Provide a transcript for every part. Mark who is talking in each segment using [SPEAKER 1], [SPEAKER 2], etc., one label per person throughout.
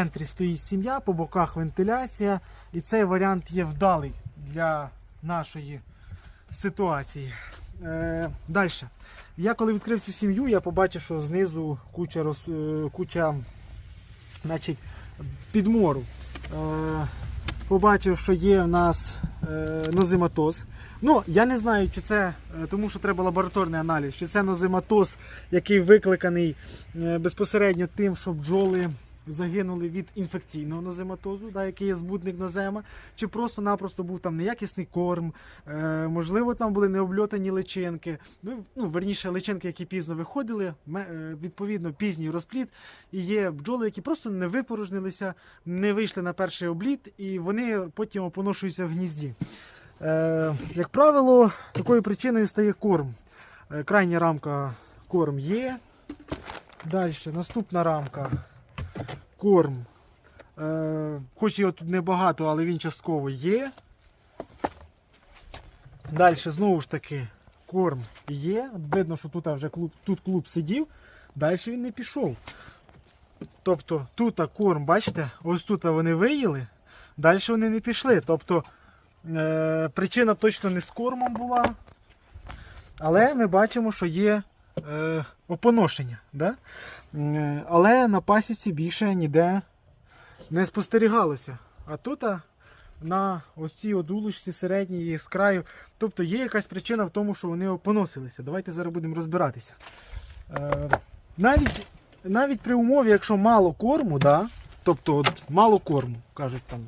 [SPEAKER 1] центрі стоїть сім'я, по боках вентиляція, і цей варіант є вдалий для нашої ситуації. Е, Далі. Я коли відкрив цю сім'ю, я побачив, що знизу куча, роз, е, куча значить, підмору. Е, побачив, що є в нас е, нозематоз. Ну, я не знаю, чи це, е, тому що треба лабораторний аналіз, чи це нозематоз, який викликаний е, безпосередньо тим, що бджоли загинули від інфекційного нозематозу, да, який є збудник нозема, чи просто-напросто був там неякісний корм, е, можливо, там були необльотані личинки, ну, верніше, личинки, які пізно виходили, е, відповідно, пізній розплід, і є бджоли, які просто не випорожнилися, не вийшли на перший обліт, і вони потім опоношуються в гнізді. Е, як правило, такою причиною стає корм. Е, крайня рамка корм є. Далі, наступна рамка корм. Е, хоч його тут небагато, але він частково є. Далі, знову ж таки, корм є. Видно, що тут вже клуб, тут клуб сидів, далі він не пішов. Тобто тут корм, бачите, ось тут вони виїли, далі вони не пішли. Тобто е, причина точно не з кормом була. Але ми бачимо, що є е, опоношення. Да? Е, Але на пасіці більше ніде не спостерігалося. А тут на ось цій одулочці середній з краю. Тобто є якась причина в тому, що вони опоносилися. Давайте зараз будемо розбиратися. Е, навіть, навіть при умові, якщо мало корму, да, тобто от мало корму, кажуть там.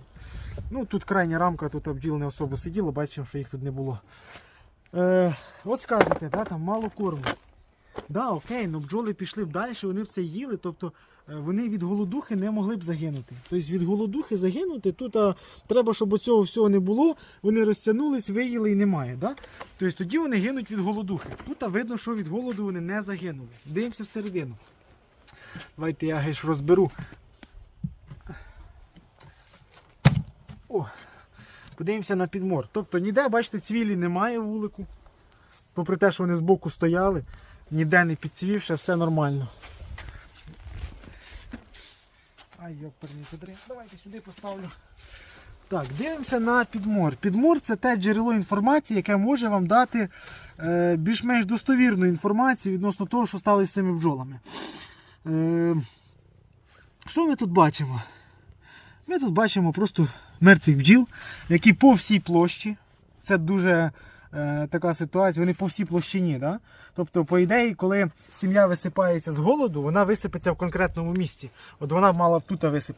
[SPEAKER 1] Ну, тут крайня рамка, тут бджіл не особо сиділо, бачимо, що їх тут не було. Е, от скажете, да, там мало корму. Да, окей, ну бджоли пішли б далі, вони б це їли, тобто е, вони від голодухи не могли б загинути. Тобто від голодухи загинути, тут а, треба, щоб цього всього не було, вони розтягнулись, виїли і немає. Да? Тобто тоді вони гинуть від голодухи. Тут а, видно, що від голоду вони не загинули. Дивимося всередину. Давайте я геш розберу. О, подивимося на підмор. Тобто ніде, бачите, цвілі немає вулику. Попри те, що вони збоку стояли, ніде не підцвівши, все нормально. Ай, йоперні кудри. Давайте сюди поставлю. Так, дивимося на підмор. Підмор це те джерело інформації, яке може вам дати е, більш-менш достовірну інформацію відносно того, що сталося з цими бджолами. Е, що ми тут бачимо? Ми тут бачимо просто мертвих бджіл, які по всій площі. Це дуже е, така ситуація, вони по всій площині. Да? Тобто, по ідеї, коли сім'я висипається з голоду, вона висипеться в конкретному місці. От вона мала б тут висипати.